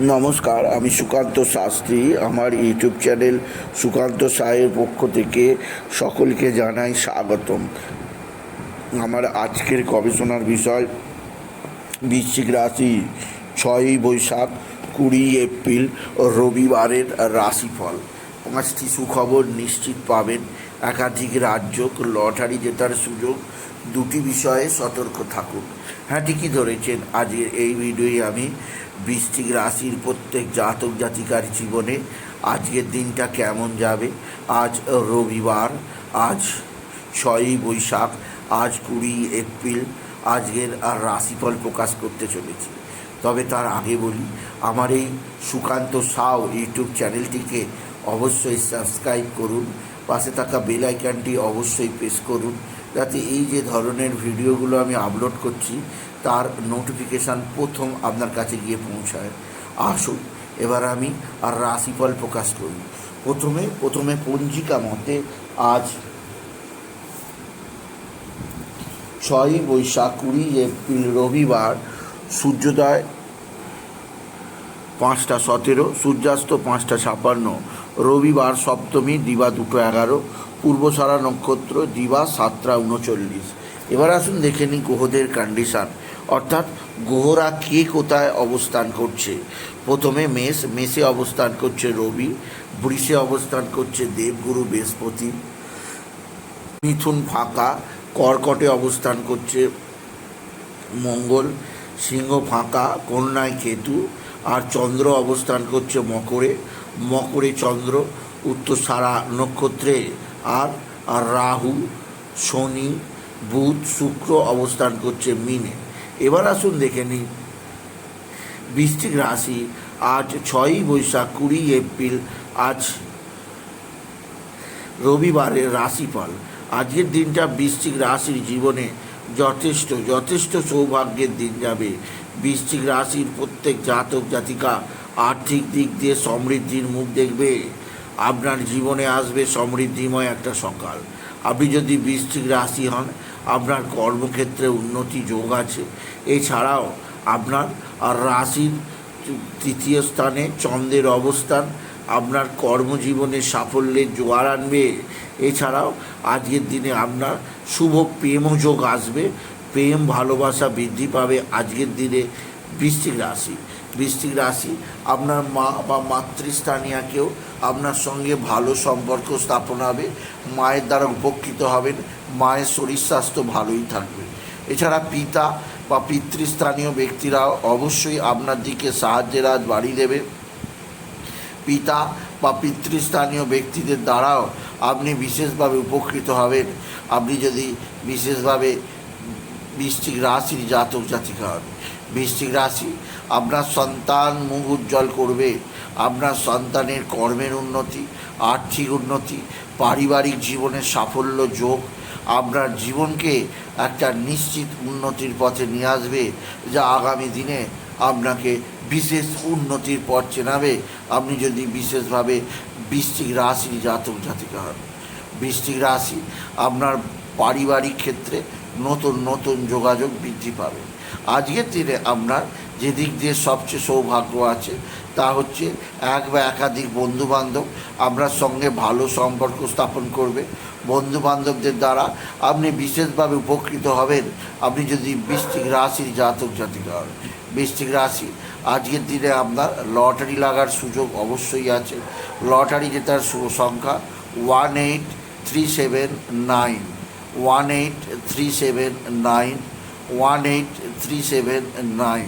নমস্কার, আমি সুকান্ত শাস্ত্রী। আমার ইউটিউব চ্যানেল সুকান্ত সাহের পক্ষ থেকে সকলকে জানাই স্বাগতম। আমার আজকের গবেষণার বিষয়, বৃশ্চিক রাশি ছয়ই বৈশাখ, কুড়ি এপ্রিল, রবিবারের রাশিফল। পাঁচটি সুখবর নিশ্চিত পাবেন। একাধিক রাজ্য লটারি জেতার সুযোগ। দুটি বিষয়ে সতর্ক থাকুন। হ্যাঁ ঠিকই ধরেছেন। আজকের এই ভিডিওয়ে আমি বৃশ্চিক রাশির প্রত্যেক জাতক জাতিকার জীবনে আজকের দিনটা কেমন যাবে? আজ রবিবার, আজ ছয়ই বৈশাখ, আজ কুড়ি এপ্রিল, আজকের আর রাশিফল প্রকাশ করতে চলেছি। তবে তার আগে বলি, আমার এই সুকান্ত সাউ ইউটিউব চ্যানেলটিকে অবশ্যই সাবস্ক্রাইব করুন, পাশে থাকা বেল আইকনটি অবশ্যই প্রেস করুন যাতে এই যে ধরনের ভিডিওগুলো আমি আপলোড করছি, তার নোটিফিকেশান প্রথম আপনার কাছে গিয়ে পৌঁছায়। আসুন, এবার আমি আর রাশিফল প্রকাশ করি। প্রথমে প্রথমে পঞ্জিকা মতে আজ ছয়ই বৈশাখ কুড়ি এপ্রিল রবিবার, সূর্যোদয় পাঁচটা সতেরো, সূর্যাস্ত পাঁচটা ছাপান্ন। রবিবার সপ্তমী, দিবা দুটো এগারো পূর্বসারা নক্ষত্র, দিবা সাতটা উনচল্লিশ। এবার আসুন দেখে নিই গ্রহদের কন্ডিশান অর্থাৎ গ্রহরা কে কোথায় অবস্থান করছে? প্রথমে মেষ, মেষে অবস্থান করছে রবি, বৃষে অবস্থান করছে দেবগুরু, বৃহস্পতি। মিথুন ফাঁকা, কর্কটে অবস্থান করছে মঙ্গল, সিংহ ফাঁকা, কন্যায় কেতু, আর চন্দ্র অবস্থান করছে মকরে। মকরে চন্দ্র, উত্তর সারা নক্ষত্রে আর আর রাহু, শনি, বুধ, শুক্র অবস্থান করছে মিনে। এবার আসুন দেখে নিই। বৃশ্চিক রাশি আজ ছয়ই বৈশাখ, কুড়ি এপ্রিল, আজ রবিবারের রাশিফল। আজকের দিনটা বৃশ্চিক রাশির জীবনে যথেষ্ট যথেষ্ট সৌভাগ্যের দিন যাবে। বৃশ্চিক রাশির প্রত্যেক জাতক জাতিকা আর্থিক দিক দিয়ে সমৃদ্ধির মুখ দেখবে, আপনার জীবনে আসবে সমৃদ্ধিময় একটা সকাল। আপনি যদি বৃষ্টিক রাশি হন, আপনার কর্মক্ষেত্রে উন্নতি যোগ আছে। এছাড়াও আপনার আর রাশির তৃতীয় স্থানে চন্দ্রের অবস্থান, আপনার কর্মজীবনে সাফল্যের জোয়ার আনবে। এছাড়াও আজকের দিনে আপনার শুভ প্রেমযোগ আসবে। প্রেম, ভালোবাসা বৃদ্ধি পাবে আজকের দিনে বৃশ্চিক রাশি। বৃশ্চিক রাশি, আপনার মা বা মাতৃস্থানীয়াকেও আপনার সঙ্গে ভালো সম্পর্ক স্থাপন হবে, মায়ের দ্বারা উপকৃত হবেন, মায়ের শরীর স্বাস্থ্য ভালোই থাকবে। এছাড়া পিতা বা পিতৃস্থানীয় ব্যক্তিরা অবশ্যই আপনার দিকে সাহায্যের হাত বাড়িয়ে দেবে। পিতা বা পিতৃস্থানীয় ব্যক্তিদের দ্বারাও আপনি বিশেষভাবে উপকৃত হবেন। আপনি যদি বিশেষভাবে বৃশ্চিক রাশির জাতক জাতিকা হন বৃষ্টিক রাশি, আপনার সন্তান মুখ উজ্জ্বল করবে, আপনার সন্তানের কর্মের উন্নতি, আর্থিক উন্নতি, পারিবারিক জীবনের সাফল্য যোগ, আপনার জীবনকে একটা নিশ্চিত উন্নতির পথে নিয়ে আসবে, যা আগামী দিনে আপনাকে বিশেষ উন্নতির পথ চেনাবে। আপনি যদি বিশেষভাবে বৃষ্টিক রাশির জাতক জাতিকা হন বৃষ্টিক রাশি আপনার পারিবারিক ক্ষেত্রে নতুন নতুন যোগাযোগ বৃদ্ধি পাবে। আজকের দিনে আপনার যে দিক দিয়ে সবচেয়ে সৌভাগ্য আছে, তা হচ্ছে এক বা একাধিক বন্ধুবান্ধব আপনার সঙ্গে ভালো সম্পর্ক স্থাপন করবে। বন্ধু বান্ধবদের দ্বারা আপনি বিশেষভাবে উপকৃত হবেন। আপনি যদি বৃষ্টিক রাশির জাতক জাতিকা হন। বৃষ্টিক রাশি, আজকের দিনে আপনার লটারি লাগার সুযোগ অবশ্যই আছে। লটারি জেতার সংখ্যা one eight three seven nine. One eight three seven nine one eight three seven nine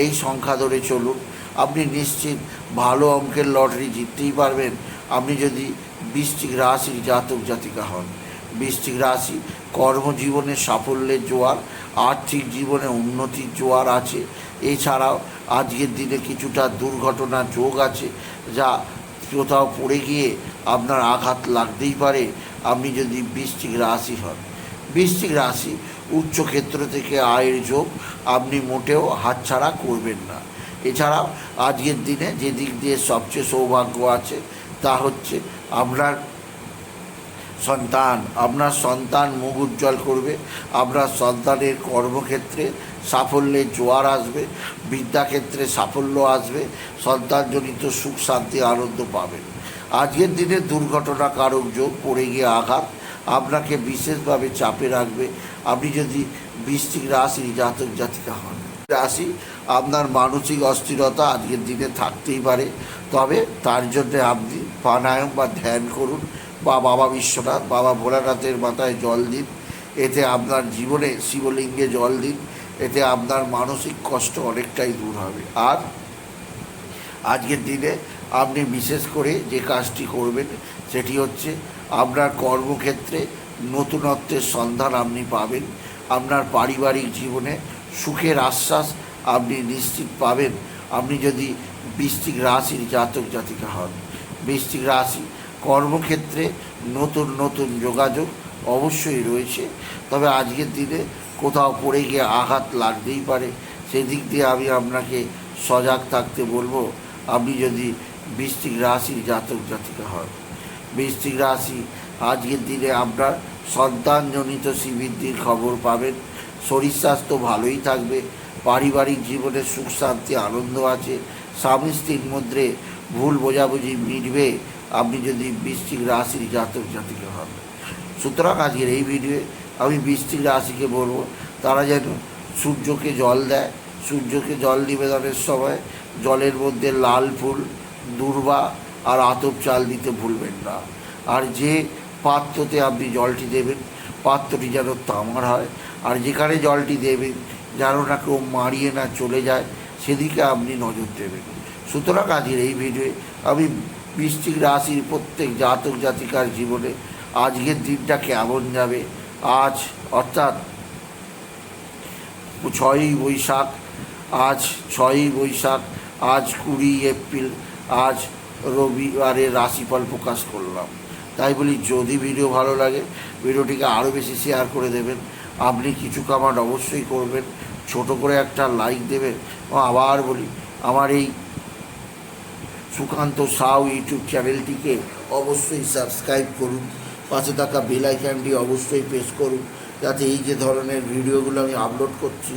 এই সংখ্যা ধরে চলুন। আপনি নিশ্চিত ভালো অঙ্কের লটারি জিততেই পারবেন। আপনি যদি বৃশ্চিক রাশির জাতক জাতিকা হন, বৃশ্চিক রাশি কর্মজীবনে সাফল্যের জোয়ার, আর্থিক জীবনে উন্নতির জোয়ার আছে। এছাড়াও আজকের দিনে কিছুটা দুর্ঘটনার যোগ আছে, যা কোথাও পড়ে গিয়ে আপনার আঘাত লাগতেই পারে। আপনি যদি বৃশ্চিক রাশি হন, বৃশ্চিক রাশি উচ্চ ক্ষেত্র থেকে আয়ের যোগ আপনি মোটেও হাতছাড়া করবেন না। এছাড়াও আজকের দিনে যে দিক দিয়ে সবচেয়ে সৌভাগ্য আছে তা হচ্ছে আপনার সন্তান আপনার সন্তান মুখ উজ্জ্বল করবে, আপনার সন্তানের কর্মক্ষেত্রে সাফল্যের জোয়ার আসবে, বিদ্যাক্ষেত্রে সাফল্য আসবে, সন্তানজনিত সুখ শান্তি আনন্দ পাবেন। আজকের দিনে দুর্ঘটনা কারক যোগ পড়ে গিয়ে আঘাত আপনাকে বিশেষভাবে চাপে রাখবে। আপনি যদি বৃষ্টিক রাশির জাতক, জাতিকা হন, রাশি, আপনার মানসিক অস্থিরতা আজকের দিনে থাকতেই পারে। তবে তার জন্যে আপনি প্রাণায়াম বা ধ্যান করুন। বা বাবা বিশ্বনাথ, বাবা ভোলানাথের মাথায় জল দিন। এতে আপনার জীবনে শিবলিঙ্গে জল দিন। এতে আপনার মানসিক কষ্ট অনেকটাই দূর হবে। আর আজকের দিনে আপনি বিশেষ করে যে কাজটি করবেন সেটি হচ্ছে আপনার কর্মক্ষেত্রে নতুনত্বের সন্ধান আপনি পাবেন, আপনার পারিবারিক জীবনে সুখের আশ্বাস আপনি নিশ্চিত পাবেন। আপনি যদি বৃষ্টিক রাশির জাতক জাতিকা হন, বৃশ্চিক রাশি কর্মক্ষেত্রে নতুন নতুন যোগাযোগ অবশ্যই রয়েছে। তবে আজকের দিনে কোথাও পড়ে গিয়ে আঘাত লাগতেই পারে। সেদিক দিয়ে আমি আপনাকে সজাগ থাকতে বলব, আপনি যদি বৃশ্চিক রাশির জাতক জাতিকা হয়। বৃষ্টিক রাশি, আজকের দিনে আপনার সন্তানজনিত শ্রীবৃদ্ধির খবর পাবেন। শরীর স্বাস্থ্য ভালোই থাকবে, পারিবারিক জীবনে সুখ, শান্তি, আনন্দ আছে, স্বামী স্ত্রীর মধ্যে ভুল বোঝাবুঝি মিটবে, আপনি যদি বৃশ্চিক রাশির জাতক জাতিকা হন। সুতরাং আজকের এই ভিডিওয়ে আমি বৃষ্টিক রাশিকে বলব, তারা যেন সূর্যকে জল দেয়। সূর্যকে জল নিবেদনের সময় জলের মধ্যে লাল ফুল দূর্বা আর আতপ চাল দিতে ভুলবেন না। আর যে পাত্রতে আপনি জলটি দেবেন, পাত্রটি যেন তামার হয়। আর যেখানে জলটি দেবেন, যেন না কেউ মারিয়ে না চলে যায়, সেদিকে আপনি নজর দেবেন। সুতরাং আজকের এই ভিডিওয়ে আমি বৃষ্টিক রাশির প্রত্যেক জাতক জাতিকার জীবনে আজকের দিনটা কেমন যাবে, আজ অর্থাৎ ছয়ই বৈশাখ, আজ ছয়ই বৈশাখ, আজ কুড়ি এপ্রিল আজ রবিবারের রাশিফল প্রকাশ করলাম। তাই বলি, যদি ভিডিও ভালো লাগে, ভিডিওটিকে আরও বেশি শেয়ার করে দেবেন। আপনি কিছু কামান্ড অবশ্যই করবেন, ছোট করে একটা লাইক দেবেন। ও আবার বলি, আমার এই সুকান্ত সাউ ইউটিউব চ্যানেলটিকে অবশ্যই সাবস্ক্রাইব করুন, পাশে থাকা বেল আইকনটি অবশ্যই প্রেস করুন, যাতে এই যে ধরনের ভিডিওগুলো আমি আপলোড করছি